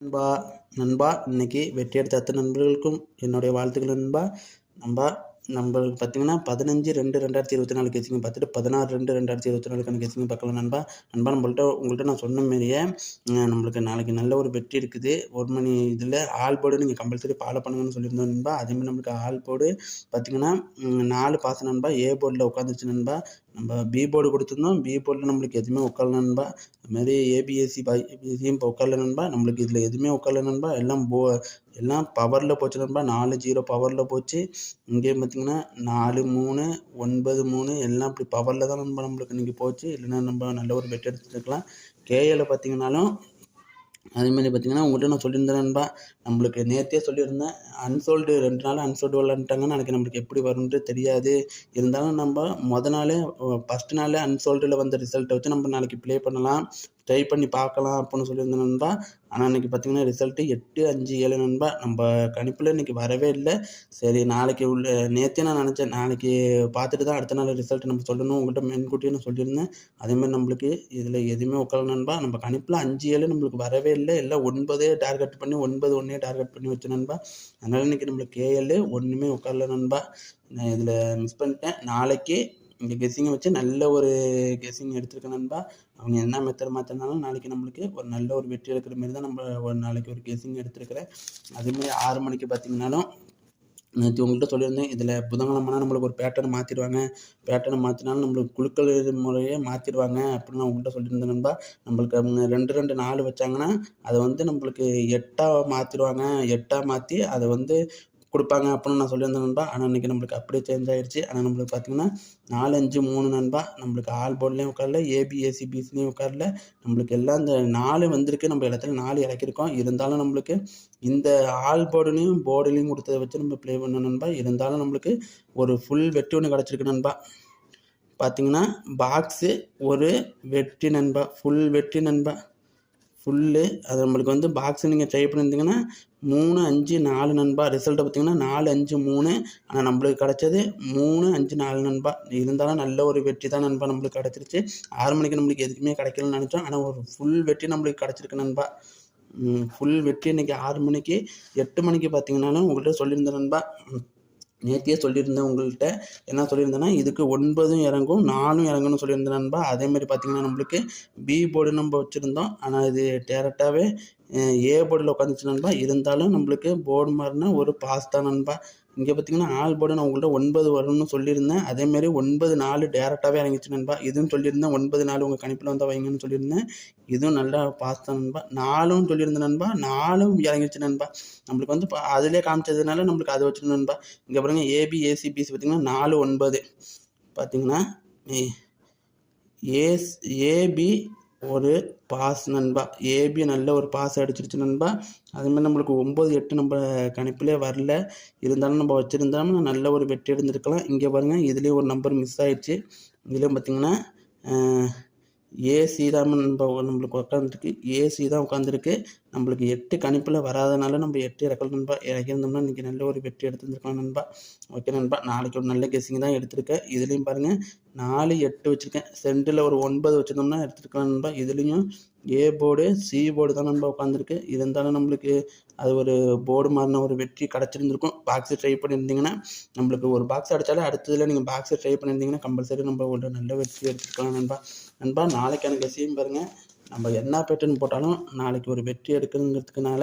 நண்பா நண்பா இன்னைக்கு வெற்றி எடுத்த அத்தனை நண்பர்களுக்கும் என்னுடைய வாழ்த்துக்கள் நண்பா. நண்பா நம்மளுக்கு பார்த்தீங்கன்னா பதினஞ்சு ரெண்டு ரெண்டாயிரத்தி இருபத்தி நாலு கேசிங்க பார்த்துட்டு பதினாறு ரெண்டு ரெண்டாயிரத்தி இருபத்தி நாலுக்கான கேசிங்க பார்க்கலாம். நண்பா நண்பா நம்மள்ட்ட உங்கள்கிட்ட நான் சொன்ன மாரியே நம்மளுக்கு நாளைக்கு நல்ல ஒரு வெற்றி இருக்குது. ஒரு மணி இதில் ஆல் போர்டு நீங்கள் கம்பல்சரி ஃபாலோ பண்ணுங்கன்னு சொல்லியிருந்தோம் நண்பா. அதேமாதிரி நம்மளுக்கு ஆல் போர்டு பார்த்தீங்கன்னா நாலு பாச நண்பா. ஏ போர்டில் உட்காந்துச்சு நண்பா. நம்ம பி போர்டு கொடுத்துருந்தோம். பி போர்டில் நம்மளுக்கு எதுவுமே உட்காரல நண்பா. அதுமாதிரி ஏபிஎஸ்சி பை ஏபிஎஸ்சியும் இப்போ உட்காரல நண்பா. நம்மளுக்கு இதில் எதுவுமே உட்காரல நண்பா. எல்லாம் போ எல்லாம் பவரில் போச்சு நண்பா. நாலு ஜீரோ பவரில் போச்சு. இங்கேயும் பார்த்தீங்கன்னா நாலு மூணு ஒன்பது மூணு எல்லாம் இப்படி பவரில் தான் நண்பா நம்மளுக்கு இன்றைக்கி போச்சு. இல்லைன்னா நம்ம நல்ல ஒரு பெட் எடுத்துருக்கலாம் கேஏல பார்த்தீங்கன்னாலும் அதேமாதிரி பார்த்தீங்கன்னா உங்கள்கிட்ட நான் சொல்லியிருந்தேன் நண்பா. நம்மளுக்கு நேற்றே சொல்லியிருந்தேன். அன்சோல்டு ரெண்டு நாள் அன்சோல்டு விளாண்டுட்டாங்க நாளைக்கு நம்மளுக்கு எப்படி வரும்ன்ட்டு தெரியாது. இருந்தாலும் நம்ம முத நாளே ஃபஸ்ட் நாளே அன்சோல்டில் வந்த ரிசல்ட்டை வச்சு நம்ம நாளைக்கு ப்ளே பண்ணலாம். ட்ரை பண்ணி பார்க்கலாம் அப்படின்னு சொல்லியிருந்தேன் நண்பா. ஆனால் இன்றைக்கி பார்த்தீங்கன்னா ரிசல்ட்டு எட்டு அஞ்சு ஏழு நண்பா. நம்ம கணிப்பில் இன்றைக்கி வரவே இல்லை. சரி நாளைக்கு உள்ள நேற்றே நான் நினச்சேன். நாளைக்கு பார்த்துட்டு தான் அடுத்த நாள் ரிசல்ட் நம்ம சொல்லணும். உங்கள்கிட்ட முன்கூட்டியே நான் சொல்லியிருந்தேன். அதேமாதிரி நம்மளுக்கு இதில் எதுவுமே உட்கார நண்பா. நம்ம கணிப்பில் அஞ்சு ஏழு நம்மளுக்கு வரவே இல்லை. எல்லாம் ஒன்பதே டார்கெட் பண்ணி ஒன்பது ஒன்றே டார்கெட் பண்ணி வச்சு நண்பா. அதனால் இன்றைக்கி நம்மளுக்கு கேஎல் ஒன்றுமே உட்காரல நண்பா. நான் இதில் மிஸ் பண்ணிட்டேன். நாளைக்கு இந்த கெஸ்ஸிங்கை வச்சு நல்ல ஒரு கெஸ்ஸிங் எடுத்திருக்கேன் நண்பா. அவங்க என்ன மெத்தட் மாற்றினாலும் நாளைக்கு நம்மளுக்கு ஒரு நல்ல ஒரு வெற்றி எடுக்கிற மாரி தான் நம்ம ஒரு நாளைக்கு ஒரு கெஸ்ஸிங் எடுத்துருக்கிறேன் அதேமாதிரி ஆறு மணிக்கு பார்த்தீங்கன்னாலும் நேற்று உங்கள்கிட்ட சொல்லியிருந்தேன் இதில் புதன்கிழமைனா நம்மளுக்கு ஒரு பேட்டர்ன் மாற்றிடுவாங்க பேட்டர்னை மாற்றினாலும் நம்மளுக்கு குழுக்கள் முறையே மாற்றிடுவாங்க அப்படின்னு நான் உங்கள்கிட்ட சொல்லியிருந்தேன் நண்பா. நம்மளுக்கு அவங்க ரெண்டு ரெண்டு நாலு வச்சாங்கன்னா அதை வந்து நம்மளுக்கு எட்டாக மாற்றிடுவாங்க எட்டாக மாற்றி அதை வந்து கொடுப்பாங்க அப்படின்னு நான் சொல்லியிருந்தேன் நண்பா. ஆனால் இன்றைக்கி நம்மளுக்கு அப்படியே சேஞ்ச் ஆயிடுச்சு ஆனால் நம்மளுக்கு பார்த்தீங்கன்னா நாலு அஞ்சு மூணு நண்பா நம்மளுக்கு ஆல் போர்ட்லேயும் உட்காரல ஏபிஎஸ்சி பிசிலையும் உட்காரல. நம்மளுக்கு எல்லாம் இந்த நாலு வந்திருக்கு. நம்ம இடத்துல நாலு இறக்கிருக்கோம். இருந்தாலும் நம்மளுக்கு இந்த ஆல் போர்டுலையும் போர்டுலையும் கொடுத்ததை வச்சு நம்ம ப்ளே பண்ணோம் நண்பா. இருந்தாலும் நம்மளுக்கு ஒரு ஃபுல் வெட்டி ஒன்று கிடச்சிருக்கு நண்பா. பார்த்திங்கன்னா பாக்ஸு ஒரு வெற்றி நண்பா. ஃபுல் வெற்றி நண்பா. ஃபுல்லு அது நம்மளுக்கு வந்து பாக்ஸ் நீங்கள் ட்ரை பண்ணியிருந்தீங்கன்னா மூணு அஞ்சு நாலு நண்பா ரிசல்ட்டை பார்த்தீங்கன்னா நாலு அஞ்சு மூணு. ஆனால் நம்மளுக்கு கிடச்சது மூணு அஞ்சு நாலு நண்பா. இருந்தாலும் நல்ல ஒரு வெற்றி தான் நண்பா நம்மளுக்கு கிடச்சிருச்சு. ஆறு மணிக்கு நம்மளுக்கு எதுக்குமே கிடைக்கலன்னு நினச்சோம். ஆனால் ஒரு ஃபுல் வெற்றி நம்மளுக்கு கிடச்சிருக்கு நண்பா. ஃபுல் வெற்றி இன்னைக்கு ஆறு மணிக்கு எட்டு மணிக்கு பார்த்தீங்கன்னாலும் உங்கள்கிட்ட சொல்லியிருந்தேன் நண்பா. நேத்தியே சொல்லியிருந்தேன் உங்கள்கிட்ட. என்ன சொல்லியிருந்தேன்னா இதுக்கு ஒன்பதும் இறங்கும் நாலும் இறங்கும்னு சொல்லியிருந்தேன் நண்பா. அதேமாதிரி பார்த்தீங்கன்னா நம்மளுக்கு பி போர்டு நம்ம வச்சுருந்தோம். ஆனால் இது டேரெக்டாகவே ஏ போர்டில் உட்காந்துச்சு நண்பா. இருந்தாலும் நம்மளுக்கு போர்டு மாதிரினா ஒரு பாஸ் தான் நண்பா. இங்கே பார்த்தீங்கன்னா ஆல் போர்டு நான் உங்கள்கிட்ட ஒன்பது வரும்னு சொல்லியிருந்தேன். அதேமாரி ஒன்பது நாலு டேரெக்டாகவே இறங்கிச்சு நண்பா. இதுவும் சொல்லியிருந்தேன். ஒன்பது நாலு உங்கள் கணிப்பில் வந்தால் வைங்கன்னு சொல்லியிருந்தேன். இதுவும் நல்லா பாஸ் தான் நண்பா. நாலும் சொல்லியிருந்தேன் நண்பா. நாலும் இறங்கிச்சு நண்பா. நம்மளுக்கு வந்து அதிலே காமிச்சதுனால நம்மளுக்கு அதை வச்சு நண்பா. இங்கே பாருங்க ஏபி ஏசி பிசி பார்த்தீங்கன்னா நாலு ஒன்பது. பார்த்தீங்கன்னா ஏஸ் ஏபி ஒரு பாஸ் நண்பா. ஏபி நல்ல ஒரு பாஸ் அடிச்சிருச்சு நண்பா. அதுமாதிரி நம்மளுக்கு ஒம்பது எட்டு நம்ம கணிப்பிலே வரல. இருந்தாலும் நம்ம வச்சுருந்தாலும் நல்ல ஒரு வெற்றி எடுந்திருக்கலாம் இங்கே பாருங்கள் இதுலேயும் ஒரு நம்பர் மிஸ் ஆகிடுச்சு இதுலேயும் பார்த்தீங்கன்னா ஏசி தான் நம்ம நம்மளுக்கு உட்காந்துருக்கு ஏசி தான் உட்காந்துருக்கு நம்மளுக்கு எட்டு கணிப்பில் வராதனால நம்ம எட்டு இறக்கல் நண்பா இறக்கியிருந்தோம்னா இன்றைக்கி நல்ல ஒரு வெற்றி எடுத்துருந்துருக்கலாம் நண்பா. ஓகே நண்பா நாளைக்கு ஒரு நல்ல கெஸிங் தான் எடுத்திருக்கேன் இதுலேயும் பாருங்கள் நாலு எட்டு வச்சுருக்கேன். சென்டரில் ஒரு ஒன்பது வச்சுருந்தோம்னா எடுத்துருக்கலாம் நண்பா. இதுலேயும் ஏ போர்டு சி போர்டு தான் நண்பா உட்காந்துருக்கு இருந்தாலும் நம்மளுக்கு அது ஒரு போர்டு மாறின ஒரு வெற்றி கிடச்சிருந்துருக்கும். பாக்ஸு ட்ரை பண்ணியிருந்தீங்கன்னா நம்மளுக்கு ஒரு பாக்ஸ் அடித்தாலே அடுத்ததில் நீங்கள் பாக்ஸை ட்ரை பண்ணியிருந்தீங்கன்னா கம்பல்சரி நம்ம ஒரு நல்ல வெற்றி எடுத்துருக்கலாம் நண்பா. நண்பா நாளைக்கான கெஸையும் பாருங்கள் நம்ம என்ன பேட்டர்ன் போட்டாலும் நாளைக்கு ஒரு வெற்றி எடுக்கணுங்கிறதுக்குனால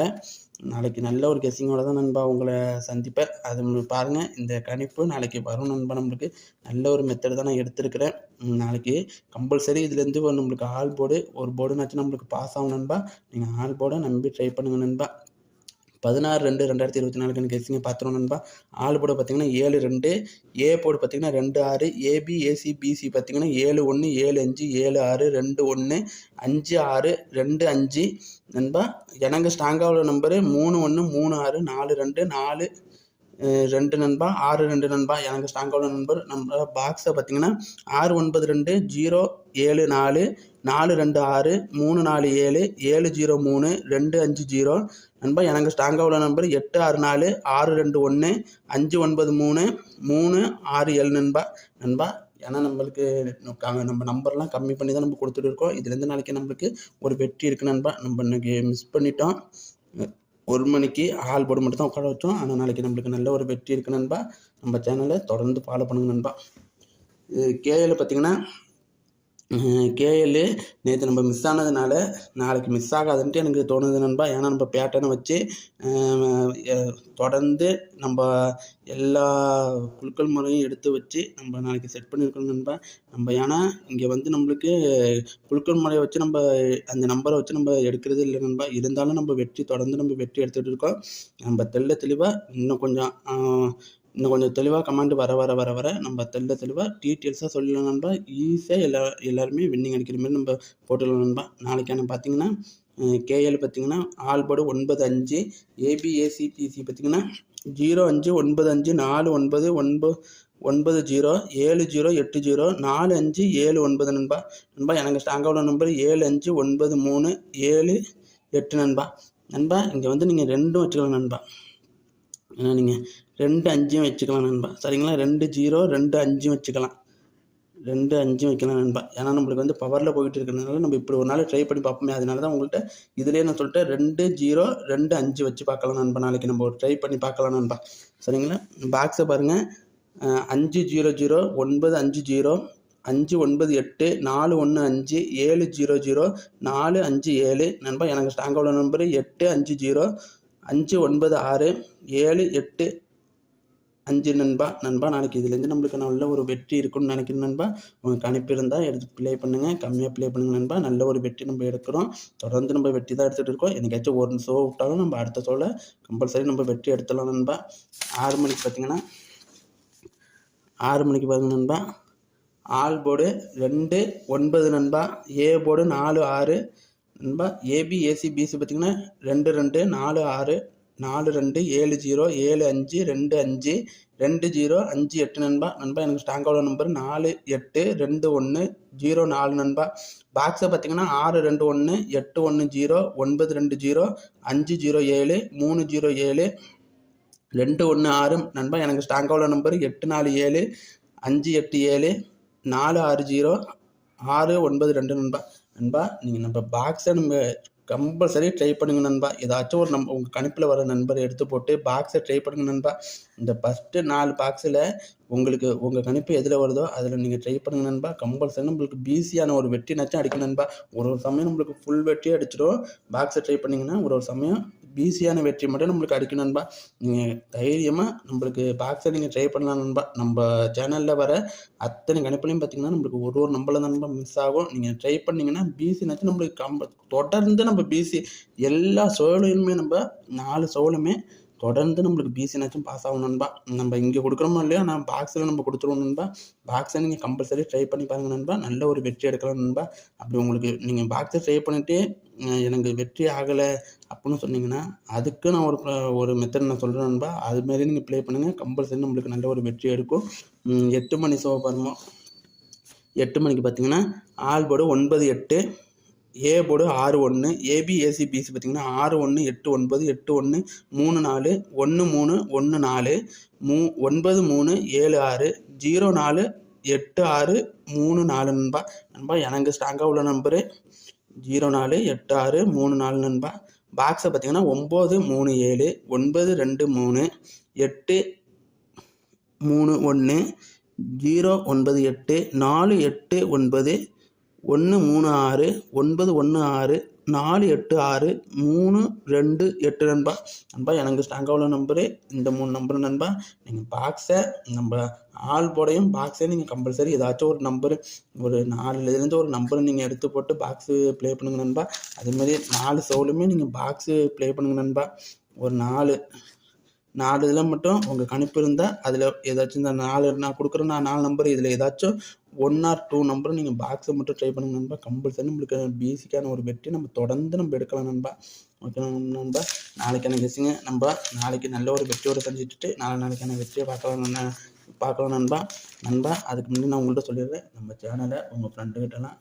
நாளைக்கு நல்ல ஒரு கெஸ்ஸிங்கோட தான் நண்பா உங்களை சந்திப்பேன். அது பாருங்கள் இந்த கணிப்பு நாளைக்கு வரும் நண்பா நம்மளுக்கு. நல்ல ஒரு மெத்தடு தான் நான் எடுத்திருக்கிறேன். நாளைக்கு கம்பல்சரி இதுலேருந்து ஒரு நம்மளுக்கு ஆல் போர்டு ஒரு போர்டுனாச்சும் நம்மளுக்கு பாஸ் ஆகும் நண்பா. நீங்கள் ஆல் போர்டை நம்பி ட்ரை பண்ணுங்கள் நண்பா. பதினாறு ரெண்டு ரெண்டாயிரத்தி இருபத்தி நாலுக்கு கெஸ்ஸிங்க பார்த்துருவோம் நண்பா. ஆள் போர்டு பார்த்தீங்கன்னா ஏழு ரெண்டு ஏ போர்டு பார்த்தீங்கன்னா ரெண்டு ஆறு ஏபி ஏசி பிசி பார்த்தீங்கன்னா ஏழு ஒன்று ஏழு அஞ்சு ஏழு ஆறு ரெண்டு ஒன்று அஞ்சு ஆறு ரெண்டு அஞ்சு. நண்பா எனக்கு ஸ்ட்ராங்காக உள்ள நம்பரு மூணு ஒன்று மூணு ஆறு நாலு ரெண்டு நாலு ரெண்டு நண்பா ஆறு ரெண்டு நண்பா. எனக்கு ஸ்ட்ராங்காக உள்ள நம்பர் நம்ம பாக்ஸை பார்த்தீங்கன்னா ஆறு ஒன்பது ரெண்டு ஜீரோ ஏழு நாலு நாலு ரெண்டு ஆறு மூணு நாலு ஏழு ஏழு ஜீரோ மூணு ரெண்டு அஞ்சு ஜீரோ. நண்பா எனக்கு ஸ்ட்ராங்காக உள்ள நம்பர் எட்டு ஆறு நாலு ஆறு ரெண்டு ஒன்று அஞ்சு ஒன்பது மூணு மூணு ஆறு ஏழு நண்பா. நண்பா ஏன்னா நம்மளுக்கு நம்ம நம்ம நம்பர்லாம் கம்மி பண்ணி தான் நம்ம கொடுத்துட்டு இருக்கோம். இதுலேருந்து நாளைக்கு நம்மளுக்கு ஒரு வெற்றி இருக்கு நண்பா. நம்ம இன்னைக்கு மிஸ் பண்ணிட்டோம். ஒரு மணிக்கு ஆல் போர்டு மட்டும் தான் உட்கார வச்சோம். ஆனால் நாளைக்கு நம்மளுக்கு நல்ல ஒரு வெற்றி இருக்கு நண்பா. நம்ம சேனலை தொடர்ந்து ஃபாலோ பண்ணுங்க நண்பா. கேஎல் பார்த்தீங்கன்னா கேஎல் நேற்று நம்ம மிஸ் ஆனதுனால நாளைக்கு மிஸ் ஆகாதுன்ட்டு எனக்கு தோணுது நண்பா. ஏன்னா நம்ம பேட்டனை வச்சு தொடர்ந்து நம்ம எல்லா குழுக்கள் முறையும் எடுத்து வச்சு நம்ம நாளைக்கு செட் பண்ணியிருக்கோம் நண்பா. நம்ம ஏன்னா இங்கே வந்து நம்மளுக்கு குழுக்கள் முறையை வச்சு நம்ம அந்த நம்பரை வச்சு நம்ம எடுக்கிறது இல்லை நண்பா. இருந்தாலும் நம்ம வெற்றி தொடர்ந்து நம்ம வெற்றி எடுத்துகிட்டு இருக்கோம். நம்ம தெள்ள தெளிவாக இன்னும் கொஞ்சம் இன்னும் கொஞ்சம் தெளிவாக கமாண்ட் வர வர வர வர நம்ம தெல்ல தெளிவாக டீட்டெயில்ஸாக சொல்லலாம் நண்பா. ஈஸியாக எல்லா எல்லாருமே வின்னிங் அடிக்கிற மாதிரி நம்ம போட்டுடலாம் நண்பா. நாளைக்கான பார்த்தீங்கன்னா கேஎல் பார்த்தீங்கன்னா ஆல் ஒன்பது அஞ்சு ஏபிஏசிபிசி பார்த்தீங்கன்னா ஜீரோ அஞ்சு ஒன்பது அஞ்சு நாலு ஒன்பது ஒன்பது ஒன்பது ஜீரோ ஏழு ஜீரோ எட்டு ஜீரோ நாலு அஞ்சு ஏழு ஒன்பது நண்பா. நண்பா எனக்கு ஸ்ட்ராங்காக நம்பர் ஏழு அஞ்சு ஒன்பது மூணு ஏழு எட்டு நண்பா. நண்பா இங்கே வந்து நீங்கள் ரெண்டும் வச்சுக்கலாம் நண்பா. ஏன்னா நீங்கள் ரெண்டு அஞ்சும் வச்சுக்கலாம் நண்பா. சரிங்களா? ரெண்டு ஜீரோ ரெண்டு அஞ்சும் வச்சுக்கலாம். ரெண்டு அஞ்சும் வைக்கலாம் நண்பா. ஏன்னா நம்மளுக்கு வந்து பவரில் போயிட்டு இருக்கிறதுனால நம்ம இப்படி ஒரு நாள் ட்ரை பண்ணி பார்ப்போமே அதனால தான் உங்கள்கிட்ட இதுலேயே நான் சொல்லிட்டேன் ரெண்டு ஜீரோ ரெண்டு அஞ்சு வச்சு பார்க்கலாம் நண்பா. நாளைக்கு நம்ம ஒரு ட்ரை பண்ணி பார்க்கலாம் நண்பா. சரிங்களா? பாக்ஸை பாருங்கள் அஞ்சு ஜீரோ ஜீரோ ஒன்பது அஞ்சு ஜீரோ அஞ்சு ஒன்பது எட்டு நாலு ஒன்று அஞ்சு ஏழு ஜீரோ ஜீரோ நாலு அஞ்சு ஏழு. நண்பா எனக்கு ஸ்டாங்கோட நம்பர் நம்பரு எட்டு அஞ்சு ஜீரோ அஞ்சு ஒன்பது ஆறு ஏழு எட்டு அஞ்சு நண்பா நண்பா நாளைக்கு இதுலேருந்து நம்மளுக்கு நல்ல ஒரு வெற்றி இருக்கும்னு நினைக்கிறேன் நண்பா உங்களுக்கு அனுப்பியிருந்தால் எடுத்து ப்ளே பண்ணுங்கள் கம்மியாக ப்ளே பண்ணுங்க நண்பா. நல்ல ஒரு வெற்றி நம்ம எடுக்கிறோம். தொடர்ந்து நம்ம வெற்றி தான் எடுத்துகிட்டு இருக்கோம். என்னைக்காச்சும் ஒரு ஷோ விட்டாலும் நம்ம அடுத்த ஷோவில் கம்பல்சரி நம்ம வெற்றி எடுத்துடலாம் நண்பா. ஆறு மணிக்கு பார்த்தீங்கன்னா ஆறு மணிக்கு பாருங்க நண்பா. ஆல் போர்டு ரெண்டு ஒன்பது நண்பா. ஏ போர்டு நாலு ஆறு. நண்பா ஏபி ஏசி பிசி பார்த்தீங்கன்னா ரெண்டு ரெண்டு நாலு ஆறு. நாலு ரெண்டு ஏழு ஜீரோ ஏழு அஞ்சு ரெண்டு அஞ்சு ரெண்டு ஜீரோ அஞ்சு எட்டு நண்பா. நண்பா எனக்கு ஸ்ட்ராங்காக நம்பர் நாலு எட்டு ரெண்டு ஒன்று ஜீரோ நாலு நண்பா. பாக்ஸை பார்த்தீங்கன்னா ஆறு ரெண்டு ஒன்று எட்டு ஒன்று ஜீரோ ஒன்பது ரெண்டு ஜீரோ அஞ்சு ஜீரோ ஏழு மூணு ஜீரோ ஏழு ரெண்டு ஒன்று ஆறு. நண்பா எனக்கு ஸ்ட்ராங்காக நம்பர் எட்டு நாலு ஏழு அஞ்சு எட்டு ஏழு நாலு ஆறு ஜீரோ ஆறு ஒன்பது ரெண்டு நண்பா. நண்பா நீங்கள் நம்ம பாக்ஸை நம்ம கம்பல்சரி ட்ரை பண்ணுங்க நண்பா. ஏதாச்சும் ஒரு நம்ம உங்கள் கணிப்பில் வர நண்பரை எடுத்து போட்டு பாக்ஸை ட்ரை பண்ணுங்க நண்பா. இந்த ஃபஸ்ட்டு நாலு பாக்ஸில் உங்களுக்கு உங்கள் கணிப்பு எதில் வருதோ அதில் நீங்கள் ட்ரை பண்ணுங்க நண்பா. கம்பல்சரி நம்மளுக்கு பிஸியான ஒரு வெட்டி நச்சும் அடிக்கணும் நண்பா. ஒரு ஒரு சமயம் நம்மளுக்கு ஃபுல் வெட்டியே அடிச்சிடும். பாக்ஸை ட்ரை பண்ணிங்கன்னா ஒரு ஒரு சமயம் பிஸியான வெற்றி மட்டும் நம்மளுக்கு அடிக்கணும் நண்பா. நீங்கள் தைரியமாக நம்மளுக்கு பாக்ஸை நீங்கள் ட்ரை பண்ணலாம் நண்பா. நம்ம சேனலில் வர அத்தனை கணிப்புலையும் பார்த்தீங்கன்னா நம்மளுக்கு ஒரு ஒரு நம்பரில் நண்பா மிஸ் ஆகும். நீங்கள் ட்ரை பண்ணிங்கன்னா பிசினாச்சும் நம்மளுக்கு கம்ப தொடர்ந்து நம்ம பிசி எல்லா சோழையுமே நம்ம நாலு சோழுமே தொடர்ந்து நம்மளுக்கு பிசினாச்சும் பாஸ் ஆகும் நண்பா. நம்ம இங்கே கொடுக்குறோமோ இல்லையா? நான் பாக்ஸில் நம்ம கொடுத்துருவோம் நண்பா. பாக்ஸை நீங்கள் கம்பல்சரி ட்ரை பண்ணி பாருங்கள் நண்பா. நல்ல ஒரு வெற்றி எடுக்கலாம் நண்பா. அப்படி உங்களுக்கு நீங்கள் பாக்ஸை ட்ரை பண்ணிவிட்டு எனக்கு வெற்றி ஆகலை அப்படின்னு சொன்னீங்கன்னா அதுக்கு நான் ஒரு ஒரு மெத்தட் நான் சொல்கிறேன் நண்பா. அதுமாரி நீங்கள் ப்ளே பண்ணுங்கள் கம்பல்சரி நம்மளுக்கு நல்ல ஒரு வெற்றி எடுக்கும். எட்டு மணி ஷோ பாருங்க. எட்டு மணிக்கு பார்த்தீங்கன்னா ஆல் ஒன்பது எட்டு ஏ போர்டு ஆறு ஒன்று ஏபிஎஸ்சி ஏசி பிசி பார்த்தீங்கன்னா ஆறு ஒன்று எட்டு ஒன்பது எட்டு ஒன்று மூணு நாலு ஒன்று மூணு ஒன்று நாலு மூ ஒன்பது மூணு ஏழு ஆறு ஜீரோ நாலு எட்டு ஆறு மூணு நாலு நண்பா. நண்பா எனக்கு ஸ்ட்ராங்காக உள்ள நம்பரு. ஜீரோ நாலு எட்டு ஆறு மூணு நாலு நண்பா. பாக்ஸை பார்த்திங்கன்னா ஒம்பது மூணு ஏழு ஒன்பது ரெண்டு மூணு எட்டு மூணு ஒன்று ஜீரோ ஒன்பது எட்டு நாலு எட்டு ஒன்பது ஒன்று மூணு ஆறு ஒன்பது ஒன்று ஆறு நாலு எட்டு ஆறு மூணு ரெண்டு எட்டு நண்பா. நண்பா எனக்கு ஸ்ட்ராங்காக உள்ள நம்பரு இந்த மூணு நம்பர் நண்பா. நீங்கள் பாக்ஸை நம்ம ஆள் போடையும் பாக்ஸை நீங்கள் கம்பல்சரி ஏதாச்சும் ஒரு நம்பரு ஒரு நாலுலேருந்து ஒரு நம்பர் நீங்கள் எடுத்து போட்டு பாக்ஸு ப்ளே பண்ணுங்க நண்பா. அதேமாதிரி நாலு சவுலுமே நீங்கள் பாக்ஸு ப்ளே பண்ணுங்க நண்பா. ஒரு நாலு நாலு இதில் மட்டும் உங்கள் கணிப்பு இருந்தால் அதில் ஏதாச்சும் இந்த நாலு நான் கொடுக்குற நான் நாலு நம்பர் இதில் ஏதாச்சும் ஒன் ஆர் டூ நம்பர் நீங்கள் பாக்ஸை மட்டும் ட்ரை பண்ணுங்க நண்பா. கம்பல்சரி நம்மளுக்கு பேசிக்கான ஒரு வெற்றி நம்ம தொடர்ந்து நம்ம எடுக்கலாம் நண்பா. ஓகே நண்பா. நாளைக்கான கெஸிங்க நம்ம நாளைக்கு நல்ல ஒரு வெற்றியோடு செஞ்சுட்டு நாளை நாளைக்கான வெற்றியை பார்க்கலாம் பார்க்கலாம் நண்பா. நண்பா அதுக்கு முன்னாடி நான் உங்கள்கிட்ட சொல்லிடுறேன். நம்ம சேனலை உங்கள் ஃப்ரெண்டுக்கிட்டலாம்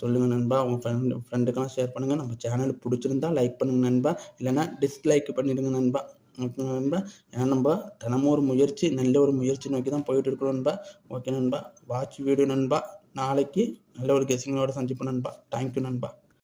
சொல்லுங்கள் நண்பா. உங்கள் ஃப்ரெண்டு ஃப்ரெண்டுக்கெல்லாம் ஷேர் பண்ணுங்கள் நம்ம சேனல் பிடிச்சிருந்தா லைக் பண்ணுங்கள் நண்பா. இல்லைன்னா டிஸ்லைக் பண்ணிடுங்க நண்பா. ஓகே நண்பா. ஏன்னா நம்ம தினமும் ஒரு முயற்சி நல்ல ஒரு முயற்சி நோக்கி தான் போயிட்டு இருக்கிறோம் நண்பா. ஓகே நண்பா. வாட்ச் வீடியோ நண்பா. நாளைக்கு நல்ல ஒரு கெஸிங்களோட சந்திப்போம் நண்பா. தேங்க்யூ நண்பா.